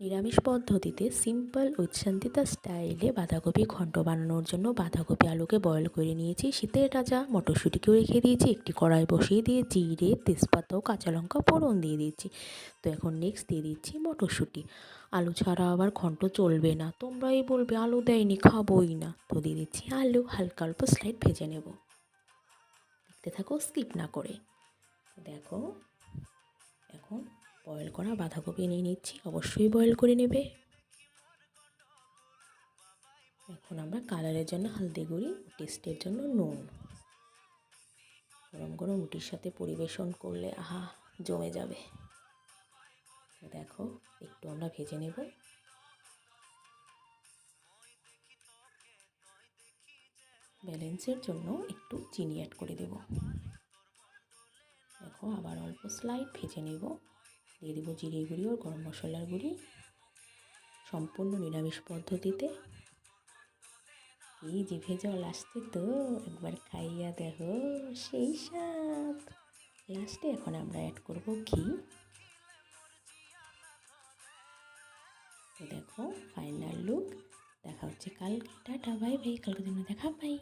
নিরামিষ পদ্ধতিতে সিম্পল উচ্ছান্তিতা স্টাইলে বাঁধাকপি ঘন্ট বানানোর জন্য বাঁধাকপি আলুকে বয়ল করে নিয়েছি, শীতের রাজা মটরশুঁটিকেও রেখে দিয়েছি, একটি কড়াই বসিয়ে দিয়ে জিরে, তেজপাতা ও কাঁচা লঙ্কা ফোড়ন দিয়ে দিয়েছি তো এখন নেক্সট দিয়ে দিচ্ছি মটরশুঁটি। আলু ছাড়া আবার ঘন্ট চলবে না, তোমরাই বলবে আলু দেয়নি, খাবোই না। তো দিয়ে দিচ্ছি আলু, হালকা অল্প স্লাইড ভেজে নেব। দেখতে থাকো স্কিপ না করে। দেখো বয়েল করা বাঁধাকপি নিয়ে নিচ্ছি, অবশ্যই বয়েল করে নেবে। এখন আমরা কালারের জন্য হলদি গুঁড়ি, টেস্টের জন্য নুন। গরম গরম রুটির সাথে পরিবেশন করলে, আহা, জমে যাবে। দেখো, একটু আমরা ভেজে নেব। ব্যালেন্সের জন্য একটু চিনি অ্যাড করে দেব। দেখো, আবার অল্প স্লাইড ভেজে নেব। দিয়ে দেবো জিরে গুঁড়ি ও গরম মশলার গুঁড়ি। সম্পূর্ণ নিরামিষ পদ্ধতিতে। এই জিভে জল আসছে তো, একবার খাইয়া দেখো সেই স্বাদ। লাস্টে এখন আমরা অ্যাড করব ঘি। তো দেখো ফাইনাল লুক দেখা হচ্ছে কালকে। টাটা বাই বাই কালকে দিনে দেখা বাই